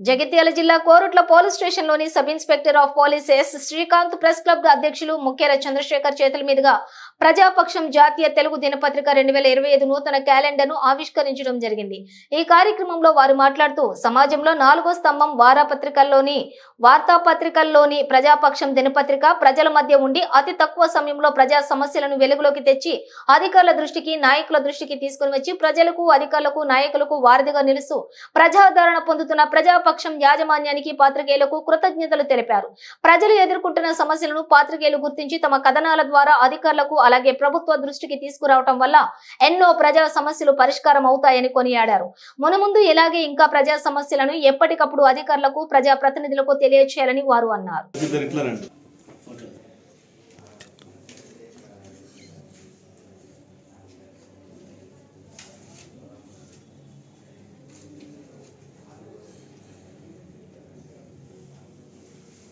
జగిత్యాల జిల్లా Korutla police స్టేషన్లోని sub inspector of police S Srikanth press club అధ్యక్షులు ముఖ్యర చంద్రశేఖర్ చేతుల మీదుగా ప్రజాపక్షం జాతీయ తెలుగు దినపత్రిక రెండు వేల ఇరవై ఐదు నూతన క్యాలెండర్ను ఆవిష్కరించడం జరిగింది. ఈ కార్యక్రమంలో వారు మాట్లాడుతూ సమాజంలో నాలుగో స్తంభం వారాపత్రికల్లోని వార్తాపత్రికల్లోని ప్రజాపక్షం దినపత్రిక ప్రజల మధ్య ఉండి అతి తక్కువ సమయంలో ప్రజా సమస్యలను వెలుగులోకి తెచ్చి అధికారుల దృష్టికి నాయకుల దృష్టికి తీసుకుని వచ్చి ప్రజలకు అధికారులకు నాయకులకు వారధిగా నిలుస్తూ ప్రజాదరణ పొందుతున్న ప్రజా పక్షం యాజమాన్యానికి పాత్రికేయులకు కృతజ్ఞతలు తెలిపారు. ప్రజలు ఎదుర్కొంటున్న సమస్యలను పాత్రికేయులు గుర్తించి తమ కథనాల ద్వారా అధికారులకు అలాగే ప్రభుత్వ దృష్టికి తీసుకురావటం వల్ల ఎన్నో ప్రజా సమస్యలు పరిష్కారం అవుతాయని కొనియాడారు. మునముందు ఇలాగే ఇంకా ప్రజా సమస్యలను ఎప్పటికప్పుడు అధికారులకు ప్రజా ప్రతినిధులకు తెలియచేయాలని వారు అన్నారు.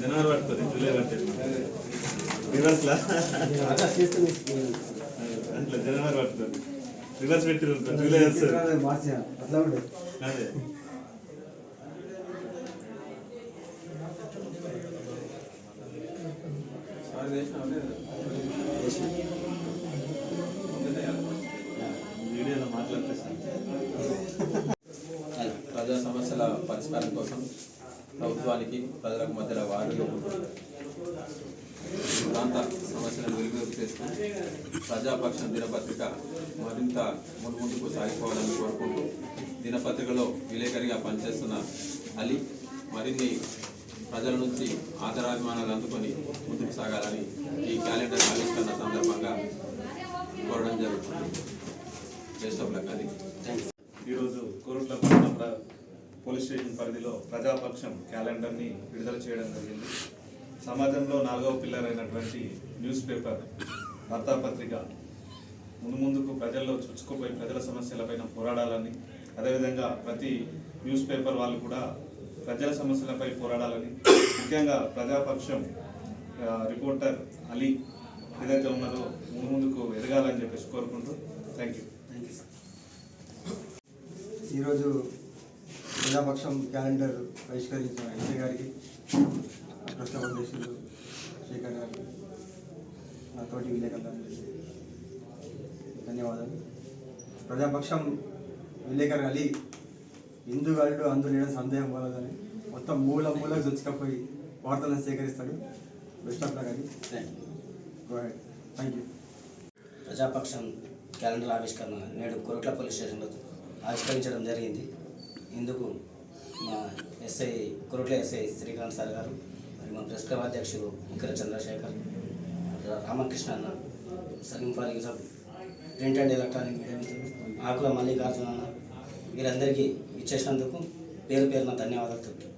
జనాలు పడుతుంది జూలై అట్లా జనవరి పడుతుంది. రివర్స్ పెట్టి జూలై వస్తుంది. అదే. ప్రభుత్వానికి ప్రజలకు మధ్యలో వారిగా ప్రాంత సమస్యలను వెలుగులోకి చేస్తూ ప్రజాపక్షం దినపత్రిక మరింత ముందుకు సాగిపోవాలని కోరుకుంటూ దినపత్రికలో విలేకరిగా పనిచేస్తున్న అలీ మరిన్ని ప్రజల నుంచి ఆదరాభిమానాలు అందుకొని ముందుకు సాగాలని ఈ క్యాలెండర్ ఆవిష్కరణ సందర్భంగా కోరడం జరుగుతుంది. బెస్ట్ అది ఈరోజు కోరుట్ల పోలీస్ స్టేషన్ పరిధిలో ప్రజాపక్షం క్యాలెండర్ని విడుదల చేయడం జరిగింది. సమాజంలో నాలుగవ పిల్లర్ అయినటువంటి న్యూస్ పేపర్ వార్తాపత్రిక ముందు ముందుకు ప్రజల్లో చుచ్చుకుపోయి ప్రజల సమస్యలపైన పోరాడాలని అదేవిధంగా ప్రతి న్యూస్ పేపర్ వాళ్ళు కూడా ప్రజల సమస్యలపై పోరాడాలని ముఖ్యంగా ప్రజాపక్షం రిపోర్టర్ అలీ ఏదైతే ఉన్నదో ముందు ముందుకు ఎదగాలని చెప్పేసి కోరుకుంటూ థ్యాంక్ యూ ఈరోజు ప్రజాపక్షం క్యాలెండర్ బహిష్కరించిన ఎస్ఐ గారికి ప్రస్తుత అధ్యక్షులు శేఖర్ గారికి. నా తోటి విలేకరులందరికీ ధన్యవాదాలు. ప్రజాపక్షం విలేకరు అలీ హిందూగాడు అందులో సందేహం కలదని మొత్తం మూల మూలకు చొచ్చుకపోయి వార్తలను సేకరిస్తాడు బెస్ట్ ఆఫ్ లక్ అది go head thank you Prajapaksham calendar ఆవిష్కరణ నేడు కొరట్ల పోలీస్ స్టేషన్లో ఆవిష్కరించడం జరిగింది. ఇందుకు మా SI Korutla SI Srikanth sir గారు మరి మా ప్రెస్ క్లబ్ అధ్యక్షుడు ముఖ్య చంద్రశేఖర్ రామకృష్ణ అన్న Saleem Farooq of print and electronic media మిత్రులు ఆకుల మల్లికార్జున అన్న వీరందరికీ ఇచ్చేసినందుకు పేరు పేరున ధన్యవాదాలు తెలుపుతున్నాను